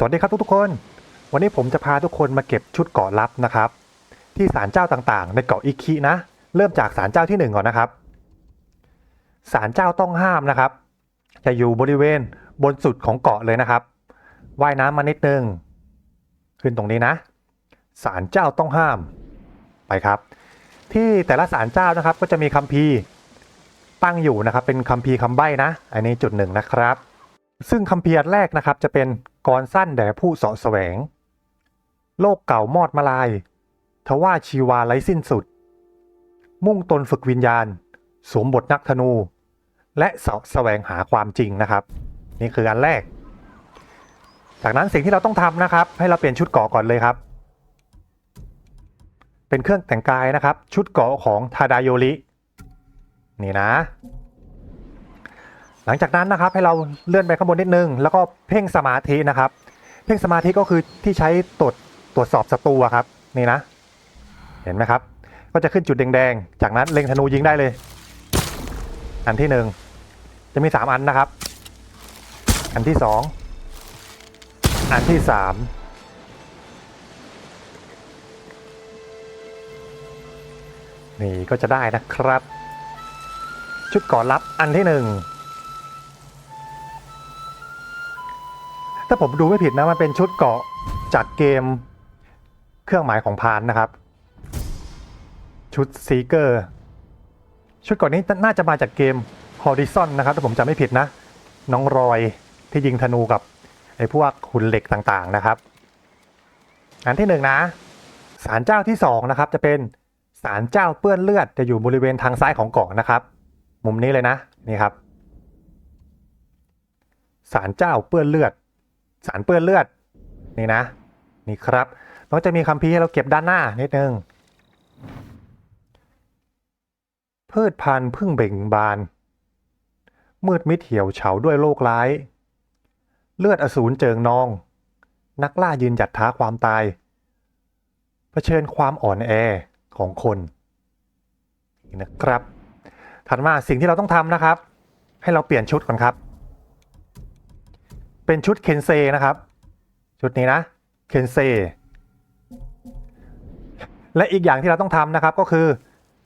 สวัสดีครับทุกๆคน วันนี้ผมจะพาทุกคนมาเก็บชุดเกาะลับนะครับ ที่ศาลเจ้าต่างๆ ในเกาะอิคินะ เริ่มจากศาลเจ้าที่หนึ่งก่อนนะครับศาลเจ้าต้องห้ามนะครับ จะอยู่บริเวณบนสุดของเกาะเลยนะครับว่ายน้ำมานิดนึงขึ้นตรงนี้นะศาลเจ้าต้องห้ามไปครับ ที่แต่ละศาลเจ้านะครับก็จะมีคัมภีร์ตั้งอยู่นะครับ เป็นคัมภีร์คำใบ้นะ อันนี้จุดหนึ่งนะครับ ซึ่งคำเพียรแรกนะครับจะเป็นกรสั้นแด่ผู้เสาะแสวง โลกเก่ามอดมาลาย ทว่าชีวาไร้สิ้นสุด มุ่งตนฝึกวิญญาณ สวมบทนักธนู และเสาะแสวงหาความจริงนะครับ นี่คืออันแรก จากนั้นสิ่งที่เราต้องทำนะครับ ให้เราเปลี่ยนชุดเกาะก่อนเลยครับ เป็นเครื่องแต่งกายนะครับ ชุดเกาะของทาดาโยรินี่นะ หลังจากนั้นนะครับให้เราเลื่อนไปข้างบนนิดนึง แล้วก็เพ่งสมาธินะครับ เพ่งสมาธิก็คือที่ใช้ตรวจตรวจสอบศัตรูครับนี่นะ เห็นไหมครับ ก็จะขึ้นจุดแดงๆ จากนั้นเล็งธนูยิงได้เลย อันที่หนึ่งจะมีสามอันนะครับ อันที่สองอันที่สามนี่ก็จะได้นะครับ ชุดก่อนรับอันที่หนึ่ง ถ้าผมดูไม่ผิดนะมันเป็นชุดเกาะจากเกมเครื่องหมายของพานนะครับ ชุดซีเกอร์ ชุดเกาะนี้น่าจะมาจากเกม Horizon นะครับถ้าผมจำไม่ผิดนะ น้องรอยที่ยิงธนูกับไอ้พวกหุ่นเหล็กต่างๆนะครับ อันที่หนึ่งนะศาลเจ้าที่สองนะครับจะเป็นศาลเจ้าเปื้อนเลือดจะอยู่บริเวณทางซ้ายของเกาะนะครับ มุมนี้เลยนะนี่ครับศาลเจ้าเปื้อนเลือด สารเปื้อนเลือดนี่นะนี่ครับมันก็จะมีคำพีร์ให้เราเก็บด้านหน้านิดนึงพืชพันธุ์พึ่งเบ่งบาน มืดมิดเหี่ยวเฉาด้วยโรคร้าย เลือดอสูรเจิงนอง นักล่ายืนหยัดท้าความตายเผชิญความอ่อนแอของคนนี่นะครับถัดมาสิ่งที่เราต้องทำนะครับ ให้เราเปลี่ยนชุดก่อนครับ เป็นชุดเคนเซนะครับ ชุดนี้นะเคนเซและอีกอย่างที่เราต้องทำนะครับก็คือ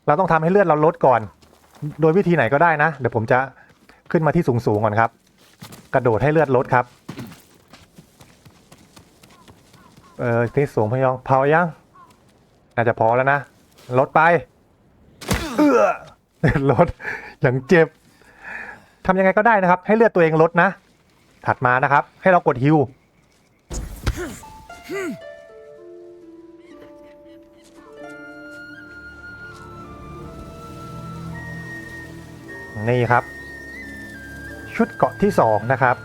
เราต้องทำให้เลือดเราลดก่อน โดยวิธีไหนก็ได้นะ เดี๋ยวผมจะขึ้นมาที่สูงๆก่อนครับ กระโดดให้เลือดลดครับเออที่สูงพยองพอยังน่าจะพอแล้วนะลดไปเออลดอย่างเจ็บทำยังไงก็ได้นะครับ ให้เลือดตัวเองลดนะ ถัดมานะครับ ให้เรากดฮิวนี่ครับ ชุดเกาะที่สองนะครับ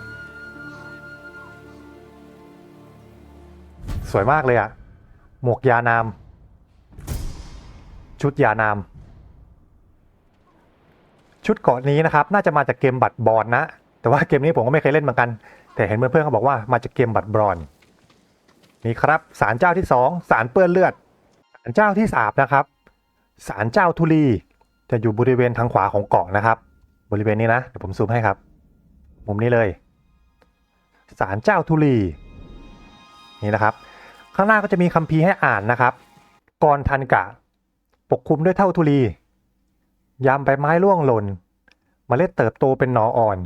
สวยมากเลยอะหมวกยานาม ชุดยานาม ชุดเกาะนี้นะครับ น่าจะมาจากเกมบัตรบอลนะ แต่ว่าเกมนี้ผมก็ไม่เคยเล่นเหมือนกัน แต่เห็นเพื่อนๆเขาบอกว่ามาจากเกมบัตรบรอนนี่ครับศาลเจ้าที่สองศาลเปื้อนเลือดศาลเจ้าที่สามนะครับศาลเจ้าทุลีจะอยู่บริเวณทางขวาของเกาะนะครับ บริเวณนี้นะเดี๋ยวผมซูมให้ครับมุมนี้เลยศาลเจ้าทุลีนี่นะครับ ข้างหน้าก็จะมีคัมภีร์ให้อ่านนะครับกรทันกะ ปกคลุมด้วยเท่าทุลียามใบไม้ร่วงหล่นเมล็ดเติบโตเป็นหนออ่อน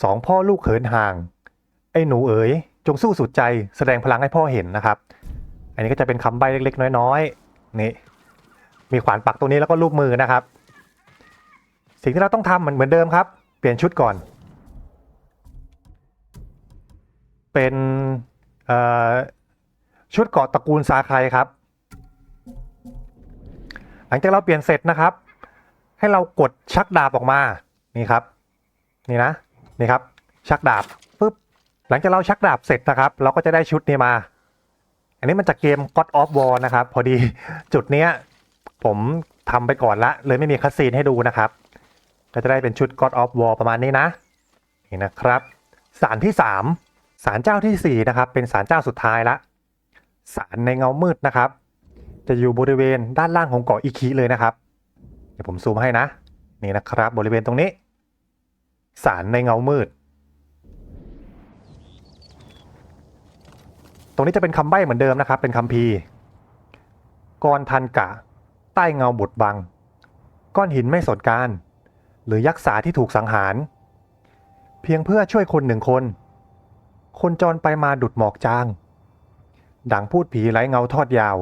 สองพ่อลูกเขินห่าง ไอ้หนูเอ๋ย จงสู้สุดใจแสดงพลังให้พ่อเห็นนะครับ อันนี้ก็จะเป็นคำใบ้เล็ก ๆ น้อยๆนี่มีขวานปักตรงนี้แล้วก็รูปมือนะครับ สิ่งที่เราต้องทำเหมือนเหมือนเดิมครับ เปลี่ยนชุดก่อน เป็นชุดเกาะตระกูลซาใครครับ หลังจากเราเปลี่ยนเสร็จนะครับ ให้เรากดชักดาบออกมา นี่ครับ นี่นะ นี่ครับชักดาบปุ๊บหลังจากเราชักดาบเสร็จนะครับ เราก็จะได้ชุดนี้มา อันนี้มันจากเกม God of War นะครับ พอดีจุดเนี้ยผมทำไปก่อนละ เลยไม่มีคัสซีนให้ดูนะครับ ก็จะได้เป็นชุด God of War ประมาณนี้นะนี่นะครับสารที่สามสารเจ้าที่สี่นะครับ เป็นสารเจ้าสุดท้ายละสารในเงามืดนะครับ จะอยู่บริเวณด้านล่างของเกาะอิคิเลยนะครับ เดี๋ยวผมซูมให้นะ นี่นะครับ บริเวณตรงนี้ สารในเงามืด ตรงนี้จะเป็นคำใบ้เหมือนเดิมนะครับ เป็นคำพีร์กรทันกะ ใต้เงาบดบัง ก้อนหินไม่สนการ หรือยักษ์สาที่ถูกสังหาร เพียงเพื่อช่วยคนหนึ่งคน คนจรไปมาดุดหมอกจาง ดังพูดผีไร้เงาทอดยาว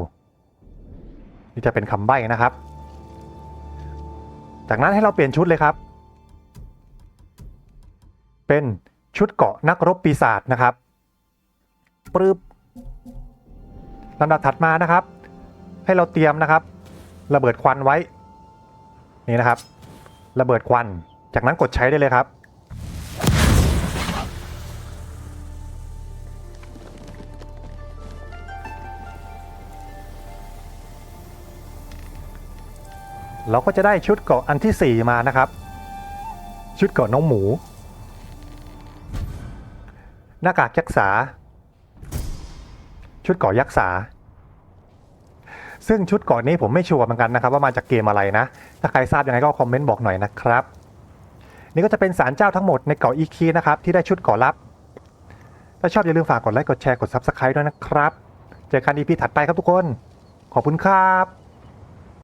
นี่จะเป็นคำใบ้นะครับ จากนั้นให้เราเปลี่ยนชุดเลยครับ เป็นชุดเกาะนักรบปีศาจนะครับปรึบลำดับถัดมานะครับ ให้เราเตรียมนะครับ ระเบิดควันไว้ นี่นะครับ ระเบิดควัน จากนั้นกดใช้ได้เลยครับ เราก็จะได้ชุดเกาะอันที่ 4 มานะครับ ชุดเกาะน้องหมู หน้ากากยักษ์สาชุดเกาะยักษ์สาซึ่งชุดเกาะนี้ผมไม่ชัวร์เหมือนกันนะครับ ว่ามาจากเกมอะไรนะ ถ้าใครทราบยังไงก็คอมเมนต์บอกหน่อยนะครับ นี่ก็จะเป็นสารเจ้าทั้งหมดในเกาะอีคีนะครับ ที่ได้ชุดเกาะลับ ถ้าชอบอย่าลืมฝากกดไลค์กดแชร์กด Subscribe ด้วยนะครับ เจอกันอีพีถัดไปครับทุกคน ขอบคุณครับ